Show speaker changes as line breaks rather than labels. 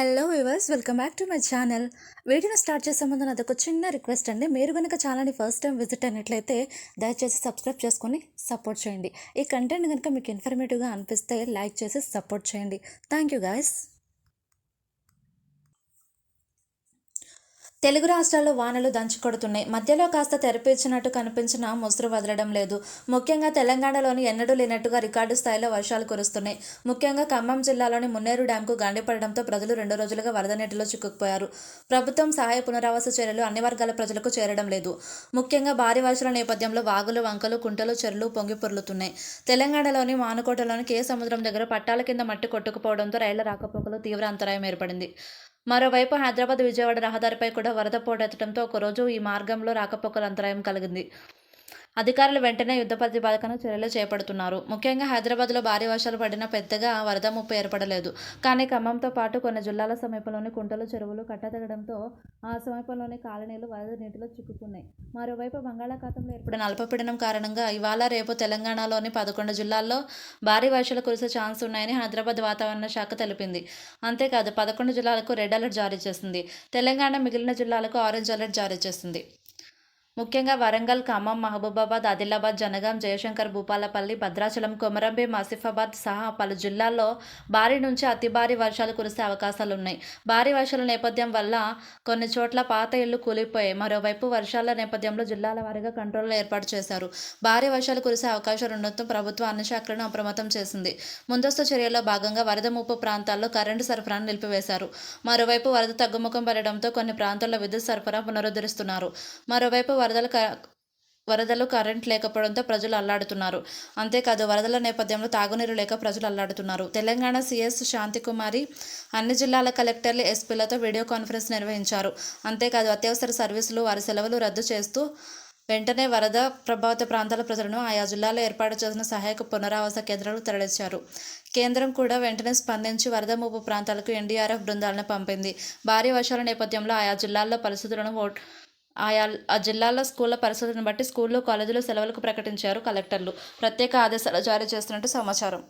Hello viewers welcome back to my channel. వీడియోని start చేసే ముందు నాది ఒక చిన్న రిక్వెస్ట్ అండి. మీరు కనుక ఛానల్ని ఫస్ట్ టైం విజిట్ అయినట్లయితే దయచేసి సబ్స్క్రైబ్ చేసుకొని సపోర్ట్ చేయండి. ఈ కంటెంట్ కనుక మీకు ఇన్ఫర్మేటివ్గా అనిపిస్తే లైక్ చేసి సపోర్ట్ చేయండి. Thank you guys. తెలుగు రాష్ట్రాల్లో వానలు దంచుకొడుతున్నాయి. మధ్యలో కాస్త తెరపించినట్టు కనిపించిన ముసురు వదలడం లేదు. ముఖ్యంగా తెలంగాణలోని ఎన్నడూ లేనట్టుగా రికార్డు స్థాయిలో వర్షాలు కురుస్తున్నాయి. ముఖ్యంగా ఖమ్మం జిల్లాలోని మున్నేరు డ్యాంకు గండిపడడంతో ప్రజలు రెండు రోజులుగా వరద నీటిలో చిక్కుకుపోయారు. ప్రభుత్వం సహాయ పునరావాస చర్యలు అన్ని వర్గాల ప్రజలకు చేరడం లేదు. ముఖ్యంగా భారీ వర్షాల నేపథ్యంలో వాగులు వంకలు కుంటలు చెరువులు పొంగి పొర్లుతున్నాయి. తెలంగాణలోని మానుకోటలోని కే సముద్రం దగ్గర పట్టాల కింద మట్టి కొట్టుకుపోవడంతో రైళ్ళ రాకపోకలు తీవ్ర అంతరాయం ఏర్పడింది. మరోవైపు హైదరాబాద్ విజయవాడ రహదారిపై కూడా వరద పోటెత్తడంతో ఒకరోజు ఈ మార్గంలో రాకపోకల అంతరాయం కలిగింది. అధికారులు వెంటనే యుద్ధ ప్రతిపాదకను చర్యలు చేపడుతున్నారు. ముఖ్యంగా హైదరాబాద్లో భారీ వర్షాలు పడిన పెద్దగా వరద ముప్పు ఏర్పడలేదు. కానీ ఖమ్మంతో పాటు కొన్ని జిల్లాల సమీపంలోని కుంటలు చెరువులు కట్టతెగడంతో ఆ సమీపంలోని కాలనీలు వరద నీటిలో చిక్కుకున్నాయి. మరోవైపు బంగాళాఖాతంలో ఏర్పడిన అల్పపీడనం కారణంగా ఇవాళ రేపు తెలంగాణలోని పదకొండు జిల్లాల్లో భారీ వర్షాలు కురిసే ఛాన్స్ ఉన్నాయని హైదరాబాద్ వాతావరణ శాఖ తెలిపింది. అంతేకాదు పదకొండు జిల్లాలకు రెడ్ అలర్ట్ జారీ చేసింది. తెలంగాణ మిగిలిన జిల్లాలకు ఆరెంజ్ అలర్ట్ జారీ చేసింది. ముఖ్యంగా వరంగల్ ఖమ్మం మహబూబాబాద్ ఆదిలాబాద్ జనగాం జయశంకర్ భూపాలపల్లి భద్రాచలం కొమరంభీం ఆసిఫాబాద్ సహా పలు జిల్లాల్లో భారీ నుంచి అతి భారీ వర్షాలు కురిసే అవకాశాలున్నాయి. భారీ వర్షాల నేపథ్యం వల్ల కొన్ని చోట్ల పాత ఇళ్ళు కూలిపోయాయి. మరోవైపు వర్షాల నేపథ్యంలో జిల్లాల వారీగా కంట్రోల్ ఏర్పాటు చేశారు. భారీ వర్షాలు కురిసే అవకాశాలు ఉండడంతో ప్రభుత్వం అన్ని శాఖలను అప్రమత్తం చేసింది. ముందస్తు చర్యల్లో భాగంగా వరద ముప్పు ప్రాంతాల్లో కరెంటు సరఫరాను నిలిపివేశారు. మరోవైపు వరద తగ్గుముఖం పడడంతో కొన్ని ప్రాంతాల్లో విద్యుత్ సరఫరా పునరుద్ధరిస్తున్నారు. మరోవైపు వరదల క- వరదలు కరెంట్ లేకపోవడంతో ప్రజలు అల్లాడుతున్నారు. అంతేకాదు వరదల నేపథ్యంలో తాగునీరు లేక ప్రజలు అల్లాడుతున్నారు. తెలంగాణ సీఎస్ శాంతికుమారి అన్ని జిల్లాల కలెక్టర్లు ఎస్పీలతో వీడియో కాన్ఫరెన్స్ నిర్వహించారు. అంతేకాదు అత్యవసర సర్వీసులు వారి సెలవులు రద్దు చేస్తూ వెంటనే వరద ప్రభావిత ప్రాంతాల ప్రజలను ఆయా జిల్లాలో ఏర్పాటు చేసిన సహాయక పునరావాస కేంద్రాలు తరలించారు. కేంద్రం కూడా వెంటనే స్పందించి వరద ముప్పు ప్రాంతాలకు ఎన్డీఆర్ఎఫ్ బృందాలను పంపింది. భారీ వర్షాల నేపథ్యంలో ఆయా జిల్లాల్లో పరిస్థితులను ఓ- ఆయా ఆ జిల్లాల్లో స్కూళ్ళ పరిస్థితులను బట్టి స్కూళ్ళు కాలేజీలు సెలవులకు ప్రకటించారు కలెక్టర్లు. ప్రత్యేక ఆదేశాలు జారీ చేస్తున్నట్టు సమాచారం.